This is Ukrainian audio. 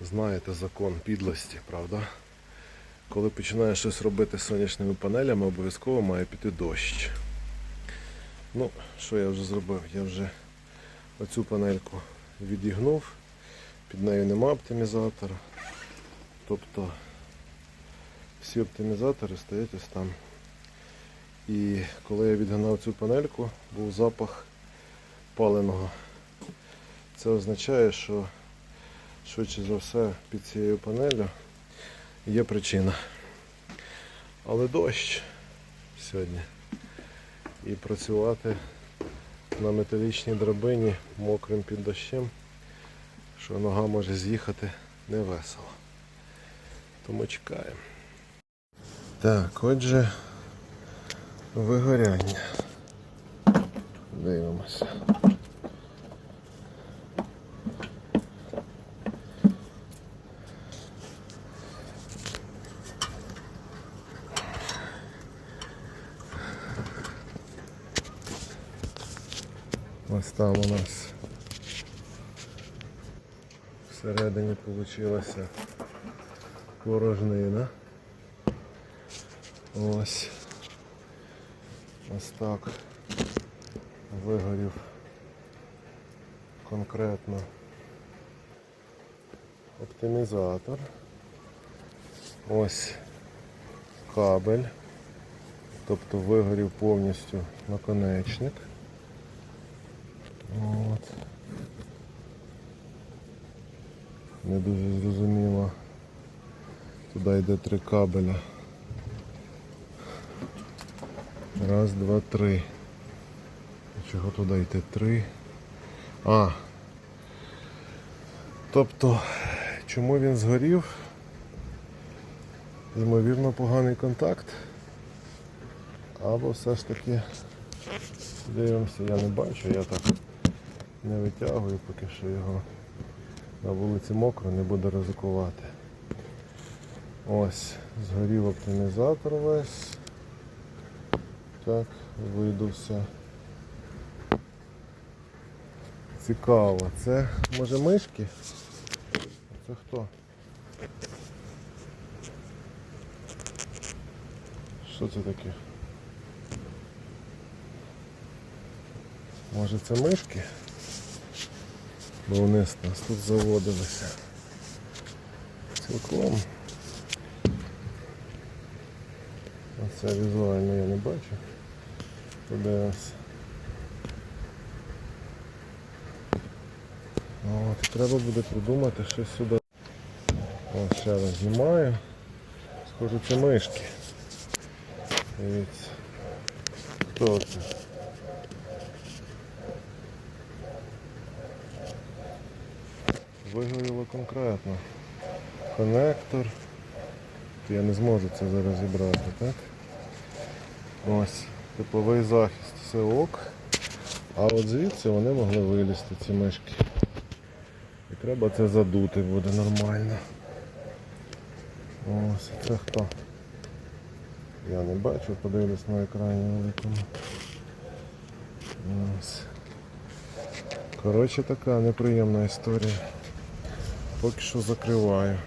знаєте закон підлості, правда? Коли починаєш щось робити з сонячними панелями, обов'язково має піти дощ. Ну, що я вже зробив? Я вже оцю панельку відігнув, під нею нема оптимізатора. Тобто всі оптимізатори стоять ось там. І коли я відгнав цю панельку, був запах паленого. Це означає, що швидше за все під цією панелью є причина. Але дощ сьогодні. І працювати на металічній драбині мокрим під дощем, що нога може з'їхати не весело. Тому чекаємо. Так, отже, вигоряння. Дивимося. Ось там у нас всередині вийшла порожнина. Ось. Ось так вигорів конкретно оптимізатор. Ось кабель. Тобто вигорів повністю наконечник. От. Не дуже зрозуміло. Туди йде три кабеля. Раз, два, три. Чого туди йти? Три. А. Тобто, чому він згорів? Ймовірно, поганий контакт. Або все ж таки дивимося, я не бачу, я так не витягую, поки що його на вулиці мокро, не буду ризикувати. Ось, згорів оптимізатор весь. Так, видувся. Цікаво, це може мишки? Це хто? Що це таке? Може це мишки? Бо вони нас тут заводилися. Цілком. Оце візуально я не бачу. Подивимось. От, треба буде придумати щось сюди. Ось ще раз знімаю. Схоже, це мишки. Дивіться. Хто це? Вигоріло конкретно. Конектор. Я не зможу це зараз зібрати, так? Ось, тепловий захист, все ок. А от звідси вони могли вилізти, ці мишки. І треба це задути буде нормально. Ось, це хто? Я не бачу, подивлюсь на екрані великому. Ось. Коротше така неприємна історія. Поки що закриваю.